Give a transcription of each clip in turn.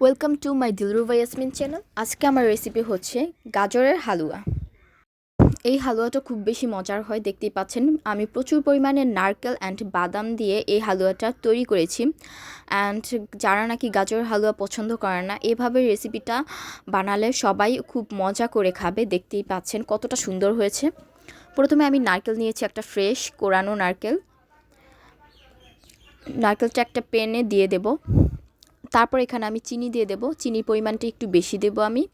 Welcome to my Dilruba Yasmin channel আজকে আমার recipe হচ্ছে গাজরের হালুয়া। এই হালুয়াটা খুব বেশি মজার হয়, দেখতেই পাচ্ছেন। আমি প্রচুর পরিমাণে নারকেল অ্যান্ড বাদাম দিয়ে এই হালুয়াটা তৈরি করেছি। অ্যান্ড যারা নাকি গাজরের হালুয়া পছন্দ করে না, এভাবে রেসিপিটা বানালে সবাই খুব মজা করে খাবে, দেখতেই পাচ্ছেন কতটা সুন্দর হয়েছে। প্রথমে আমি নারকেল নিয়েছি একটা ফ্রেশ কোরানো নারকেল। নারকেলটা একটা পেনে দিয়ে দেব। তারপর এখানে আমি চিনি দিয়ে দেব। চিনির পরিমাণটা একটু বেশি দেব আমি।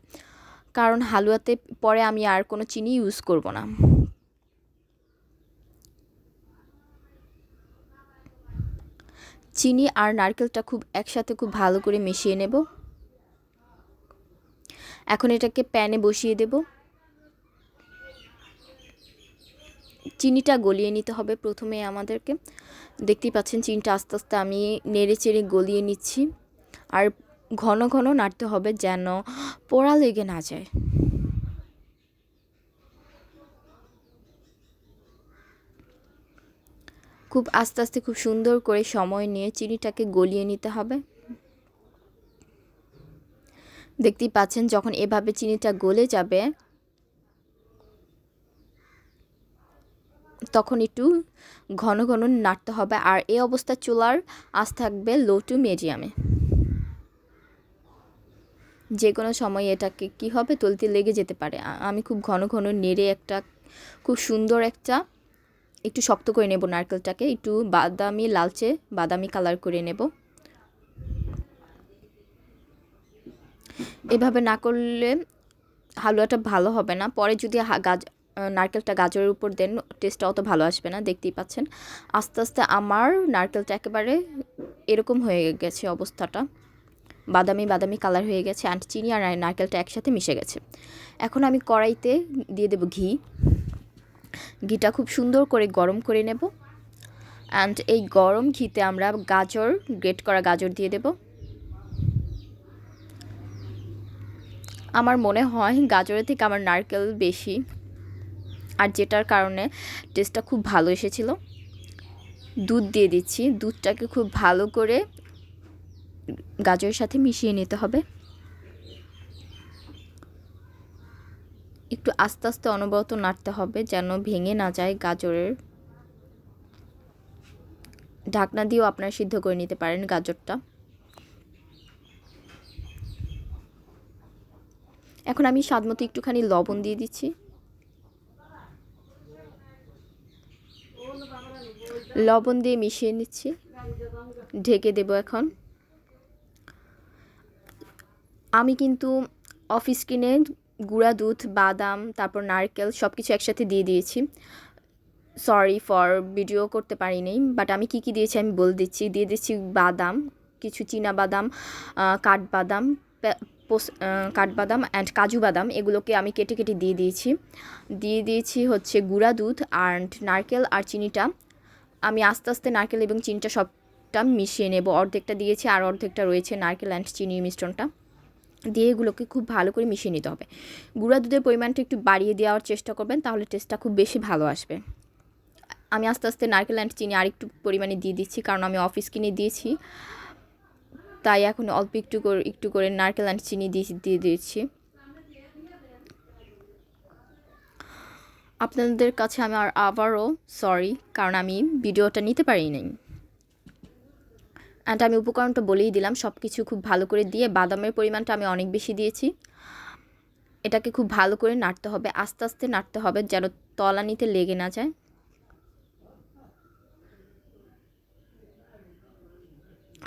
কারণ হালুয়াতে পরে আমি আর কোনো চিনি ইউজ করব না। চিনি আর নারকেলটা খুব একসাথে খুব ভালো করে মিশিয়ে নেব। এখন এটাকে প্যানে বসিয়ে দেব। চিনিটা গলিয়ে নিতে হবে প্রথমে আমাদেরকে। দেখতেই পাচ্ছেন চিনিটা আস্তে আস্তে আমি নেড়ে চেড়ে গলিয়ে নিচ্ছি। আর ঘন ঘন নাড়তে হবে যেন পোড়া লেগে না যায়। খুব আস্তে আস্তে খুব সুন্দর করে সময় নিয়ে চিনিটাকে গলিয়ে নিতে হবে। দেখতেই পাচ্ছেন যখন এভাবে চিনিটা গলে যাবে, তখন একটু ঘন ঘন নাড়তে হবে। আর এই অবস্থা চুলার আজ থাকবে লো টু মিডিয়ামে যে কোনো সময় এটাকে কি হবে? তলতে লেগে যেতে পারে। আমি খুব ঘন ঘন নেড়ে একটা খুব সুন্দর একটা একটু শক্ত করে নেব নারকেলটাকে। একটু বাদামি লালচে, বাদামি কালার করে নেব। এভাবে না করলে হালুয়াটা ভালো হবে না। পরে যদি গাজ নারকেলটা গাজরের উপর দেন টেস্টটা অত ভালো আসবে না, দেখতেই পাচ্ছেন। আস্তে আস্তে আমার নারকেলটা একেবারে এরকম হয়ে গেছে অবস্থাটা। বাদামি বাদামি কালার হয়ে গেছে অ্যান্ড চিনি আর নারকেলটা একসাথে মিশে গেছে। এখন আমি কড়াইতে দিয়ে দেব ঘি। ঘিটা খুব সুন্দর করে গরম করে নেব। অ্যান্ড এই গরম ঘিতে আমরা গাজর গ্রেট করা গাজর দিয়ে দেব। আমার মনে হয় গাজরের থেকে আমার নারকেল বেশি। আর যেটার কারণে টেস্টটা খুব ভালো এসেছিল। দুধ দিয়ে দিচ্ছি। দুধটাকে খুব ভালো করে গাজরের সাথে মিশিয়ে নিতে হবে। একটু আস্তে আস্তে অনবরত নাড়তে হবে যেন ভেঙে না যায় গাজরের। ঢাকনা দিয়েও আপনারা সিদ্ধ করে নিতে পারেন গাজরটা। এখন আমি স্বাদ মতো একটুখানি লবণ দিয়ে দিচ্ছি। লবণ দিয়ে মিশিয়ে নিচ্ছি। ঢেকে দেব এখন। আমি কিন্তু অফিস কিনে গুঁড়া দুধ, বাদাম, তারপর নারকেল সব কিছু একসাথে দিয়ে দিয়েছি। সরি ফর ভিডিও করতে পারিনি বাট আমি কি কি দিয়েছি আমি বলে দিচ্ছি। দিয়ে দিচ্ছি বাদাম, কিছু চীনা বাদাম কাঠবাদাম কাঠবাদাম অ্যান্ড কাজু বাদাম, এগুলোকে আমি কেটে কেটে দিয়ে দিয়েছি। দিয়ে দিয়েছি হচ্ছে গুঁড়া দুধ অ্যান্ড নারকেল আর চিনিটা। আমি আস্তে আস্তে নারকেল এবং চিনিটা সবটা মিশিয়ে নেব। অর্ধেকটা দিয়েছি আর অর্ধেকটা রয়েছে নারকেল অ্যান্ড চিনির মিশ্রণটা। দিয়ে এগুলোকে খুব ভালো করে মিশিয়ে নিতে হবে। গুঁড়া দুধের পরিমাণটা একটু বাড়িয়ে দেওয়ার চেষ্টা করবেন, তাহলে টেস্টটা খুব বেশি ভালো আসবে। আমি আস্তে আস্তে নারকেল অ্যান্ড চিনি আরেকটু পরিমাণে দিয়ে দিচ্ছি, কারণ আমি অফিস কিনে দিয়েছি। তাই এখন অল্প একটু করে একটু করে নারকেল অ্যান্ড চিনি দিয়ে দিয়ে দিয়েছি আপনাদের কাছে আমি আর আবারও সরি কারণ আমি ভিডিওটা নিতে পারি নাই অ্যান্ড আমি উপকরণটা বলেই দিলাম সব কিছু খুব ভালো করে দিয়ে বাদামের পরিমাণটা আমি অনেক বেশি দিয়েছি। এটাকে খুব ভালো করে নাড়তে হবে, আস্তে আস্তে নাড়তে হবে যেন তলানিতে লেগে না যায়।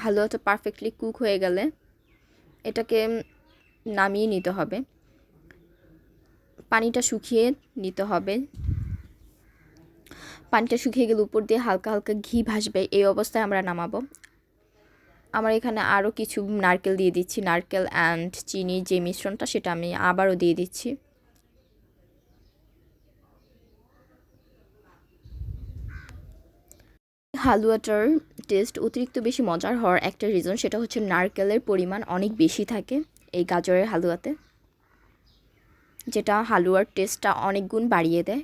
হালুয়াটা পারফেক্টলি কুক হয়ে গেলে এটাকে নামিয়ে নিতে হবে। পানিটা শুকিয়ে নিতে হবে। পানিটা শুকিয়ে গেলে উপর দিয়ে হালকা হালকা ঘি ভাসবে, এই অবস্থায় আমরা নামাবো। আমার এখানে আরও কিছু নারকেল দিয়ে দিচ্ছি, নারকেল অ্যান্ড চিনি যে মিশ্রণটা সেটা আমি আবারও দিয়ে দিচ্ছি। হালুয়াটার টেস্ট অতিরিক্ত বেশি মজার হওয়ার একটা রিজন সেটা হচ্ছে নারকেলের পরিমাণ অনেক বেশি থাকে এই গাজরের হালুয়াতে, যেটা হালুয়ার টেস্টটা অনেক গুণ বাড়িয়ে দেয়।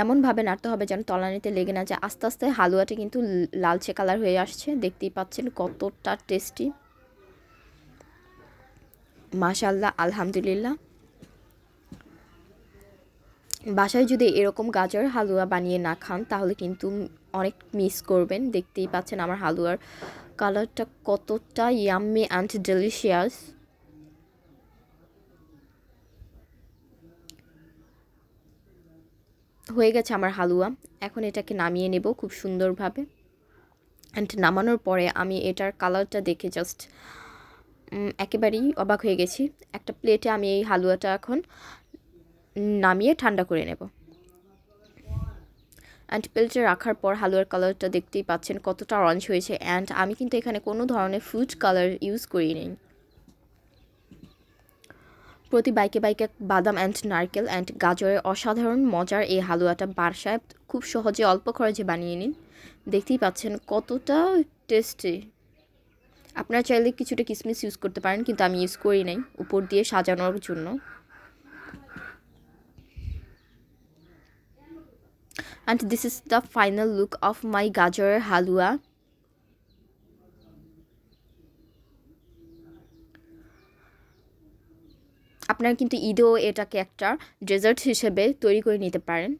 এমনভাবে নাড়তে হবে যেন তলানিতে লেগে না যায়। আস্তে আস্তে হালুয়াটা কিন্তু লালচে কালার হয়ে আসছে। দেখতেই পাচ্ছেন কতটা টেস্টি। মাশাল্লাহ আলহামদুলিল্লাহ। বাসায় যদি এরকম গাজর, হালুয়া বানিয়ে না খান, তাহলে কিন্তু অনেক মিস করবেন। দেখতেই পাচ্ছেন আমার হালুয়ার কালারটা কতটা ইয়াম্মি অ্যান্ড ডেলিশিয়াস হয়ে গেছে আমার হালুয়া। এখন এটাকে নামিয়ে নেব খুব সুন্দরভাবে। অ্যান্ড নামানোর পরে আমি এটার কালারটা দেখে জাস্ট একেবারেই অবাক হয়ে গেছি। একটা প্লেটে আমি এই হালুয়াটা এখন নামিয়ে ঠান্ডা করে নেব। অ্যান্ড প্লেটে রাখার পর হালুয়ার কালারটা দেখতেই পাচ্ছেন কতটা অরেঞ্জ হয়েছে। অ্যান্ড আমি কিন্তু এখানে কোনো ধরনের ফ্রুট কালার ইউজ করি নেই প্রতি বাইকে বাইকে বাদাম অ্যান্ড নারকেল অ্যান্ড গাজরের অসাধারণ মজার এই হালুয়াটা বাসায় খুব সহজে অল্প খরচে বানিয়ে নিন। দেখতেই পাচ্ছেন কতটা টেস্টি আপনারা চাইলে কিছুটা কিসমিস ইউজ করতে পারেন, কিন্তু আমি ইউজ করি নাই, উপর দিয়ে সাজানোর জন্য। And this is the final look of my গাজরের halwa আপনারা কিন্তু ঈদেও এটাকে একটা ডেজার্ট হিসেবে তৈরি করে নিতে পারেন।